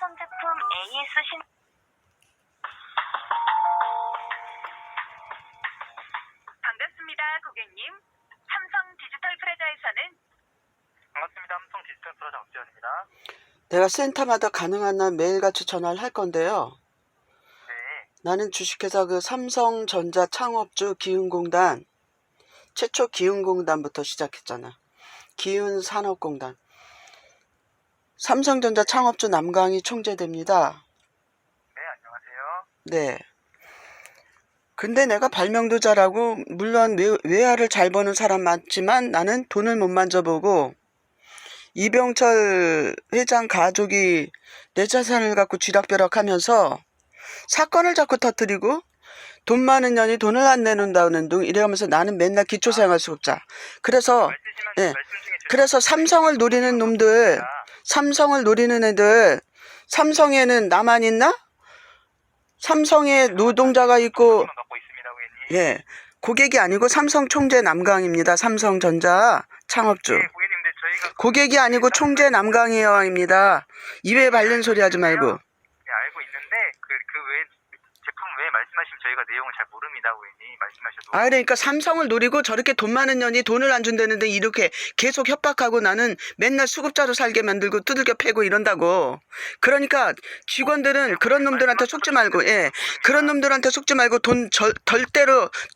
시청제품 AS 신 반갑습니다, 고객님. 삼성 디지털 프라자에서는 반갑습니다. 삼성 디지털 프로자 박지현입니다. 내가 센터마다 가능한 한 매일같이 전화를 할 건데요. 네. 나는 주식회사 그 삼성전자 창업주 기운공단 최초 기운공단부터 시작했잖아. 기운산업공단. 삼성전자 창업주 남강희 총재됩니다. 네, 안녕하세요. 네. 근데 내가 발명도 잘하고 물론 외, 외화를 잘 버는 사람 맞지만 나는 돈을 못 만져보고 이병철 회장 가족이 내 자산을 갖고 쥐락벼락하면서 사건을 자꾸 터뜨리고 돈 많은 년이 돈을 안 내놓는다는 둥 이래가면서 나는 맨날 기초생활수급자. 그래서 네. 죄송합니다. 그래서 삼성을 노리는 놈들 삼성을 노리는 애들 삼성에는 나만 있나? 삼성에 노동자가 있고. 예 고객이 아니고 삼성 총재 남강입니다. 삼성전자 창업주 네, 고객이 아니고 총재 남강희 여왕입니다. 입에 발린 소리 하지 말고 네, 알고 있는데 그 그 외 제품 외에 말씀하시면 저희가 내용을 잘 모릅니다, 고객님. 말씀하셔도. 아 그러니까 삼성을 노리고 저렇게 돈 많은 년이 돈을 안 준다는데 이렇게 계속 협박하고 나는 맨날 수급자로 살게 만들고 두들겨 패고 이런다고 그러니까 직원들은 그런 놈들한테 속지 말고 예 그런 놈들한테 속지 말고 돈 절, 절대로